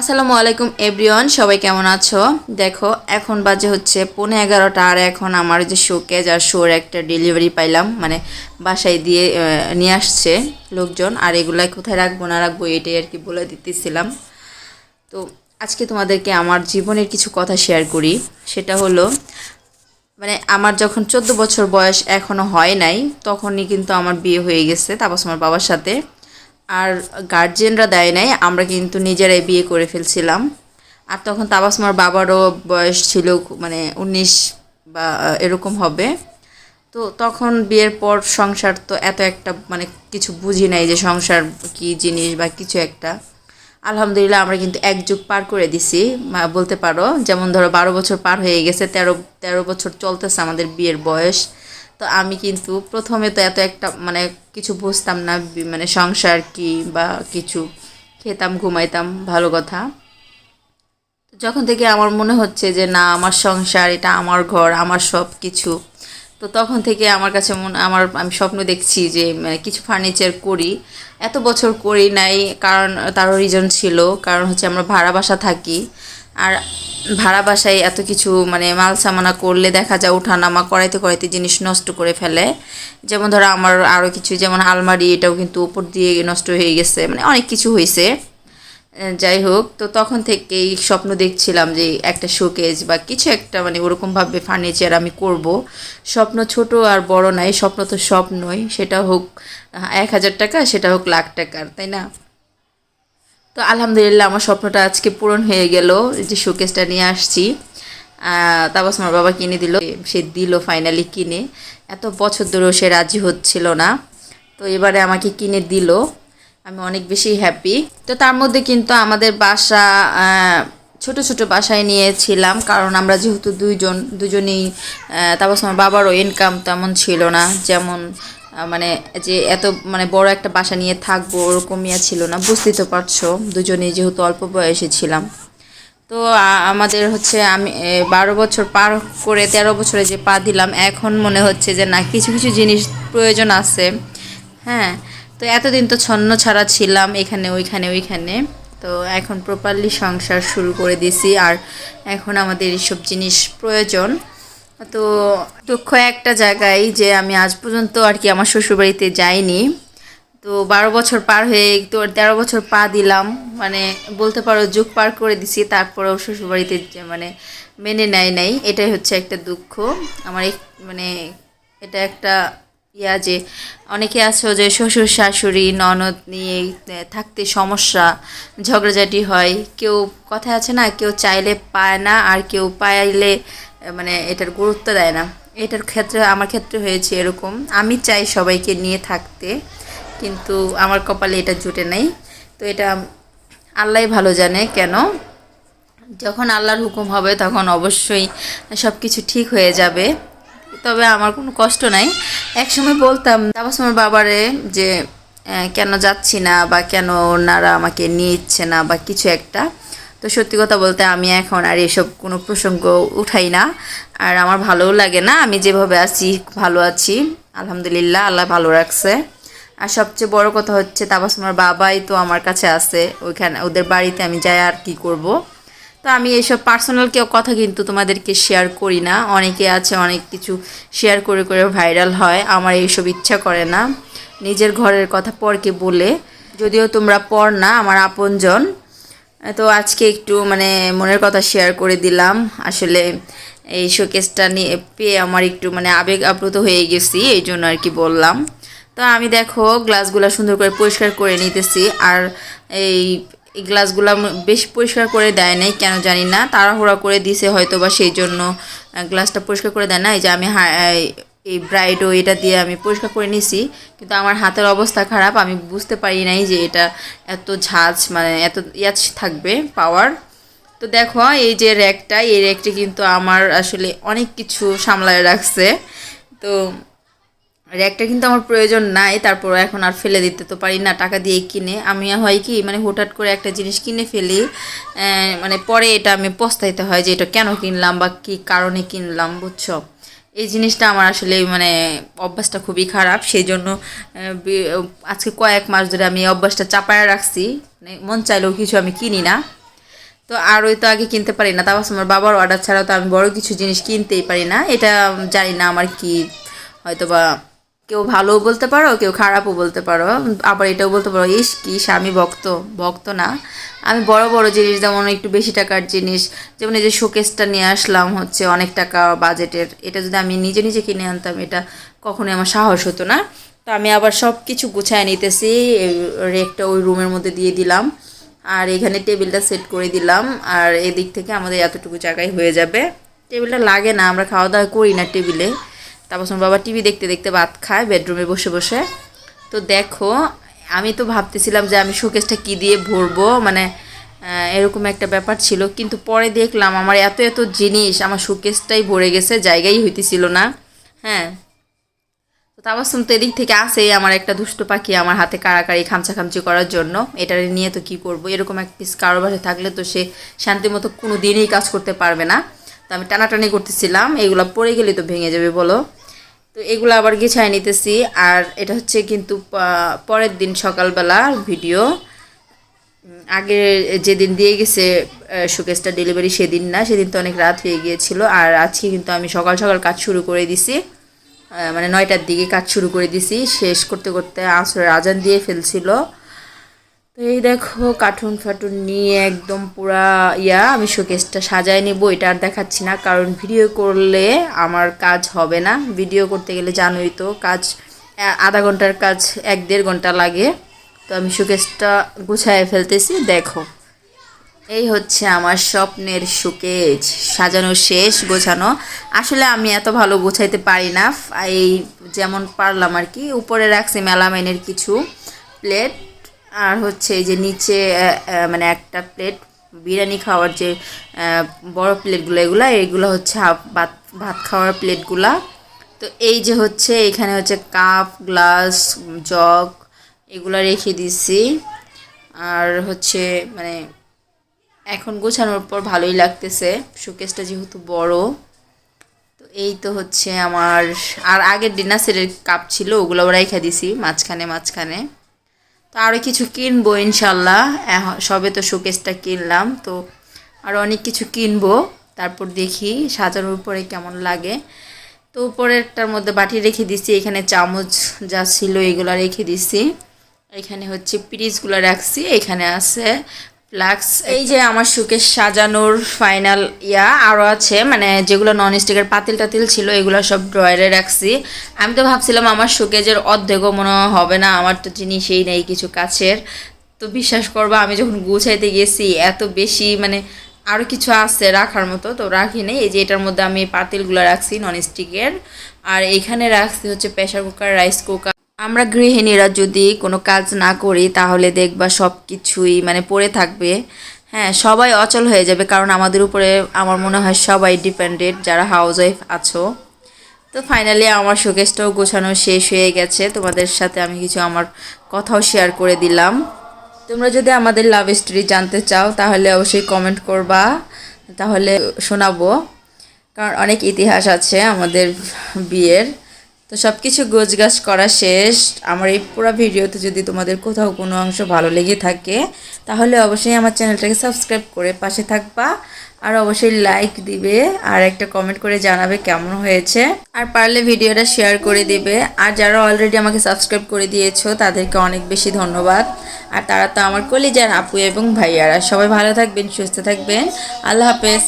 আসসালামু আলাইকুম, এভরিওয়ান, সবাই কেমন আছো? দেখো, এখন বাজে হচ্ছে পৌনে এগারোটা, আর এখন আমার যে শোকেজ আর শোর একটা ডেলিভারি পাইলাম মানে বাসায় দিয়ে নিয়ে আসছে লোকজন, আর এগুলাই কোথায় রাখব, না রাখব, এটাই আর কি বলে দিতেছিলাম। তো আজকে তোমাদেরকে আমার জীবনের কিছু কথা শেয়ার করি, সেটা হলো মানে আমার যখন চোদ্দ বছর বয়স এখনও হয় নাই, তখনই কিন্তু আমার বিয়ে হয়ে গেছে তারপর আমার বাবার সাথে। আর গার্জেনরা দেয় নাই, আমরা কিন্তু নিজেরাই বিয়ে করে ফেলছিলাম। আর তখন তাবাসমার বাবারও বয়স ছিল মানে উনিশ বা এরকম হবে। তো তখন বিয়ের পর সংসার তো এত একটা মানে কিছু বুঝি নাই যে সংসার কি জিনিস বা কিছু একটা। আলহামদুলিল্লাহ আমরা কিন্তু এক যুগ পার করে দিছি। বলতে পারো, যেমন ধরো বারো বছর পার হয়ে গেছে, তেরো তেরো বছর চলতেছে আমাদের বিয়ের বয়স। তো আমি কিন্তু প্রথমে তো এত একটা মানে কিছু বুঝতাম না মানে সংসার কি বা কিছু। খেতাম, ঘুমাইতাম, ভালো কথা। যখন থেকে আমার মনে হচ্ছে যে না, আমার সংসার, এটা আমার ঘর, আমার সব কিছু তো তখন থেকে আমার কাছে মনে, আমার, আমি স্বপ্ন দেখছি যে মানে কিছু ফার্নিচার করি। এত বছর করি নাই, কারণ তারও রিজন ছিল, কারণ হচ্ছে আমরা ভাড়া বাসা থাকি। আর ভাড়া বাসায় এত কিছু মানে মাল সামানা করলে দেখা যায় ওঠানামা করাইতে করাইতে জিনিস নষ্ট করে ফেলে। যেমন ধরো আমার আরও কিছু, যেমন আলমারি, এটাও কিন্তু উপর দিয়ে নষ্ট হয়ে গেছে মানে অনেক কিছু হয়েছে। যাই হোক, তো তখন থেকেই স্বপ্ন দেখছিলাম যে একটা শোকেজ বা কিছু একটা মানে ওরকমভাবে ফার্নিচার আমি করব। স্বপ্ন ছোট আর বড় নাই, স্বপ্ন তো স্বপ্নই সেটা হোক এক হাজার টাকা, সেটা হোক লাখ টাকার, তাই না? তো আলহামদুলিল্লাহ আমার স্বপ্নটা আজকে পূরণ হয়ে গেল, এই যে শোকেসটা নিয়ে আসছি। তারপর আমার বাবা কিনে দিল, সে দিল ফাইনালি কিনে। এত বছর ধরেও সে রাজি হচ্ছিল না। তো এবারে আমাকে কিনে দিল, আমি অনেক বেশি হ্যাপি তো তার মধ্যে কিন্তু আমাদের বাসা ছোট ছোট বাসায় নিয়েছিলাম, কারণ আমরা যেহেতু দুইজন, দুজনেই তারপর আমার বাবারও ইনকাম তেমন ছিল না। যেমন মানে যে এত মানে বড় একটা বাসা নিয়ে থাকব ওরকম ইয়া ছিল না, বুঝতেই তো পারছ। দুজনেই যেহেতু অল্প বয়সে ছিলাম। তো আমাদের হচ্ছে আমি বারো বছর পার করে তেরো বছরে যে পা দিলাম, এখন মনে হচ্ছে যে না, কিছু কিছু জিনিস প্রয়োজন আছে। হ্যাঁ তো এতদিন তো ছন্ন ছাড়া ছিলাম, এখানে, ওইখানে ওইখানে। তো এখন প্রপারলি সংসার শুরু করে দিছি আর এখন আমাদের এইসব জিনিস প্রয়োজন। তো দুঃখ একটা জায়গায় যে আমি আজ পর্যন্ত আর কি আমার শ্বশুরবাড়িতে যাইনি। তো বারো বছর পার হয়ে তো তেরো বছর পা দিলাম। মানে বলতে পারো যুগ পার করে দিছি, তারপরেও শ্বশুরবাড়িতে মানে মেনে নেয় নাই, এটাই হচ্ছে একটা দুঃখ। আমার মানে এটা একটা ইয়া যে অনেকে আছো যে শ্বশুর শাশুড়ি, ননদ নিয়ে থাকতে সমস্যা, ঝগড়াঝাটি হয়। কেউ কথা আছে না, কেউ চাইলে পায় না, আর কেউ পাইলে মানে এটার গুরুত্ব দেয় না। এটার ক্ষেত্রে, আমার ক্ষেত্রে হয়েছে এরকম। আমি চাই সবাইকে নিয়ে থাকতে, কিন্তু আমার কপালে এটা জুটে নাই। তো এটা আল্লাহ ভালো জানে কেন। যখন আল্লাহর হুকুম হবে, তখন অবশ্যই সব কিছু ঠিক হয়ে যাবে। তবে আমার কোনো কষ্ট নাই। একসময় বলতাম তারপর আমার বাবারে যে কেন যাচ্ছি না বা কেন ওনারা আমাকে নিয়ে না বা কিছু একটা। তো সত্যি কথা বলতে আমি এখন আর এসব কোনো প্রসঙ্গ উঠাই না। আর আমার ভালোও লাগে না, আমি যেভাবে আছি, ভালো আছি। আলহামদুলিল্লাহ, আল্লাহ ভালো রাখছে। আর সবচেয়ে বড় কথা হচ্ছে তাবাসমার বাবাই তো আমার কাছে আছে। ওইখানে, ওদের বাড়িতে আমি যাই আর কি করব। তো আমি এইসব পার্সোনাল কেউ কথা কিন্তু তোমাদেরকে শেয়ার করি না। অনেকে আছে, অনেক কিছু শেয়ার করে করে ভাইরাল হয়। আমার এইসব ইচ্ছা করে না। নিজের ঘরের কথা পরকে বলে। যদিও তোমরা পর না, আমার আপনজন। তো আজকে একটু মানে মনের কথা শেয়ার করে দিলাম। আসলে এই শোকেসটা নিয়ে পেয়ে আমার একটু মানে আবেগ আপ্লুত হয়ে গেছি, এই জন্য আর কি বললাম। তো আমি দেখো গ্লাসগুলো সুন্দর করে পরিষ্কার করে নিতেছি। আর এই এই গ্লাসগুলো বেশ পরিষ্কার করে দেয় নাই, কেন জানি না। তাড়াহুড়া করে দিছে হয়তো বা সেই জন্য গ্লাসটা পরিষ্কার করে দেয় না এই যে আমি এই- ব্রাইডও এটা দিয়ে আমি পরিষ্কার করে নিছি, কিন্তু আমার হাতের অবস্থা খারাপ, আমি বুঝতে পারি নাই যে এটা এত ঝাঁজ মানে এত ইয়াচ থাকবে পাওয়ার তো দেখো, এই যে র্যাকটা, এই র্যাকটি কিন্তু আমার আসলে অনেক কিছু সামলায় রাখছে। তো র্যাকটা কিন্তু আমার প্রয়োজন নাই তারপর এখন আর ফেলে দিতে তো পারি না, টাকা দিয়ে কিনে। আমি হয় কি মানে হঠাৎ করে একটা জিনিস কিনে ফেলি মানে পরে এটা আমি পস্তাইতে হয় যে এটা কেন কিনলাম বা কী কারণে কিনলাম, বুঝছ? এই জিনিসটা আমার আসলে মানে অভ্যাসটা খুবই খারাপ সেই জন্য আজকে কয়েক মাস ধরে আমি অভ্যাসটা চাপায় রাখছি। মানে মন চাইলেও কিছু আমি কিনি না। তো আর ওই তো আগে কিনতে পারি না তারপর আমার বাবার অর্ডার ছাড়াও তো আমি বড় কিছু জিনিস কিনতেই পারি না। এটা জানি না আমার কি হয়তো বা কেউ ভালোও বলতে পারো, কেউ খারাপও বলতে পারো। আবার এটাও বলতে পারো, ইস, কি স্বামী ভক্ত ভক্ত না। আমি বড় বড় জিনিস, যেমন একটু বেশি টাকার জিনিস, যেমন এই যে শোকেসটা নিয়ে আসলাম হচ্ছে অনেক টাকা বাজেটের, এটা যদি আমি নিজে নিজে কিনে আনতাম, এটা কখনোই আমার সাহস হতো না। তো আমি আবার সব কিছু গুছায় নিতেছি রেকটা ওই রুমের মধ্যে দিয়ে দিলাম, আর এখানে টেবিলটা সেট করে দিলাম, আর এদিক থেকে আমাদের এতটুকু জায়গায় হয়ে যাবে। টেবিলটা লাগে না, আমরা খাওয়া দাওয়া করি না টেবিলে। তারপর বাবা টিভি দেখতে দেখতে ভাত খায়, বেডরুমে বসে বসে। তো দেখো, আমি তো ভাবতেছিলাম যে আমি শোকেসটা কী দিয়ে ভরবো মানে এরকম একটা ব্যাপার ছিল। কিন্তু পরে দেখলাম আমার এত এত জিনিস, আমার শোকেসটাই ভরে গেছে, জায়গাই হইতেছিল না। হ্যাঁ। তো তাবাসুম তো এদিক থেকে আসে আমার একটা দুষ্ট পাখি আমার হাতে কাড়াকাড়ি খামচা খামচি করার জন্য। এটা নিয়ে তো কি করব? এরকম এক পিস কারও থাকলে তো সে শান্তি মতো কোনো দিনই কাজ করতে পারবে না। তো আমি টানাটানি করতেছিলাম, এগুলো পড়ে গেলে তো ভেঙে যাবে বলো। তো এগুলো আবার গুছায় নিতেছি। আর এটা হচ্ছে কিন্তু পরের দিন সকালবেলা ভিডিও। আগে যেদিন দিয়ে গেছে শোকেসটা ডেলিভারি সেদিন না, সেদিন তো অনেক রাত হয়ে গিয়েছিল। আর আজকে কিন্তু আমি সকাল সকাল কাজ শুরু করে দিছি। মানে নয়টার দিকে কাজ শুরু করে দিছি। শেষ করতে করতে আসরের আজান দিয়ে ফেলছিল। তো এই দেখো কার্টুন ফাটুন নিয়ে একদম পুরা ইয়া, আমি শোকেসটা সাজায় নিব, এটা আর দেখাচ্ছি না, কারণ ভিডিও করলে আমার কাজ হবে না। ভিডিও করতে গেলে জানোই তো, কাজ আধা ঘণ্টার কাজ এক দেড় ঘণ্টা লাগে। তো আমি শোকেসটা গুছায় ফেলতেছি, দেখো। এই হচ্ছে আমার স্বপ্নের সুকেজ সাজানো শেষ, গোছানো। আসলে আমি এত ভালো গোছাইতে পারি না, এই যেমন পারলাম আর কি, উপরে রাখছি মেলামাইনের কিছু প্লেট আর হচ্ছে এই যে নিচে মানে একটা প্লেট বিরিয়ানি খাওয়ার যে বড় প্লেটগুলো, এগুলো এগুলো হচ্ছে ভাত ভাত খাওয়ার প্লেটগুলা। তো এই যে হচ্ছে, এখানে হচ্ছে কাপ, গ্লাস, জগ, এগুলো রেখে দিছি। আর হচ্ছে মানে এখন গোছানোর পর ভালোই লাগতেছে। শোকেসটা যেহেতু বড়, তো এই তো হচ্ছে আমার, আর আগের ডিনার সেটের কাপ ছিল, ওগুলো রেখে দিছি, মাঝখানে মাঝখানে। তো আরও কিছু কিনবো ইনশাল্লাহ। সবে তো শোকেসটা কিনলাম, তো আর অনেক কিছু কিনবো। তারপর দেখি সাজানোর উপরে কেমন লাগে। তো উপরেরটার মধ্যে বাটি রেখে দিছি, এখানে চামচ যা ছিল এগুলো রেখে দিছি। এখানে হচ্ছে পিরিজগুলো রাখছি, এখানে আছে ফ্লাক্স এই যে আমার সুকেশ সাজানোর ফাইনাল ইয়া আরও আছে মানে যেগুলো নন স্টিকের পাতিল টাতিল ছিল, এগুলো সব ড্রয়ারে রাখছি। আমি তো ভাবছিলাম আমার সুকেজের অর্ধেকও মনে হবে না, আমার তো জিনিসই নেই কিছু কাছের। তো বিশ্বাস করব, আমি যখন গুছাইতে গেছি, এত বেশি মানে আরও কিছু আছে রাখার মতো, তো রাখি নেই। এই যে এটার মধ্যে আমি পাতিলগুলো রাখছি নন স্টিকের আর এখানে রাখছি হচ্ছে প্রেশার কুকার রাইস কুকার আমরা গৃহিণীরা যদি কোনো কাজ না করি, তাহলে দেখবা সব কিছুই মানে পড়ে থাকবে। হ্যাঁ সবাই অচল হয়ে যাবে কারণ আমাদের উপরে আমার মনে হয় সবাই ডিপেন্ডেন্ট যারা হাউস ওয়াইফ আছো। তো ফাইনালি আমার শোকেসটাও গোছানো শেষ হয়ে গেছে। তোমাদের সাথে আমি কিছু আমার কথাও শেয়ার করে দিলাম। তোমরা যদি আমাদের লাভ স্টোরি জানতে চাও, তাহলে অবশ্যই কমেন্ট করবা। তাহলে শোনাবো। কারণ অনেক ইতিহাস আছে আমাদের বিয়ের। তো সব কিছু গোছগাছ করা শেষ। আমার এই পুরো ভিডিওতে যদি তোমাদের কোথাও কোনো অংশ ভালো লেগে থাকে, তাহলে অবশ্যই আমার চ্যানেলটাকে সাবস্ক্রাইব করে পাশে থাকবা। আর অবশ্যই লাইক দিবে আর একটা কমেন্ট করে জানাবে কেমন হয়েছে। আর পারলে ভিডিওটা শেয়ার করে দিবে। আর যারা অলরেডি আমাকে সাবস্ক্রাইব করে দিয়েছ, তাদেরকে অনেক বেশি ধন্যবাদ। আর তারা তো আমার কলিজার আপু এবং ভাইয়ারা। সবাই ভালো থাকবেন, সুস্থ থাকবেন। আল্লাহ হাফেজ।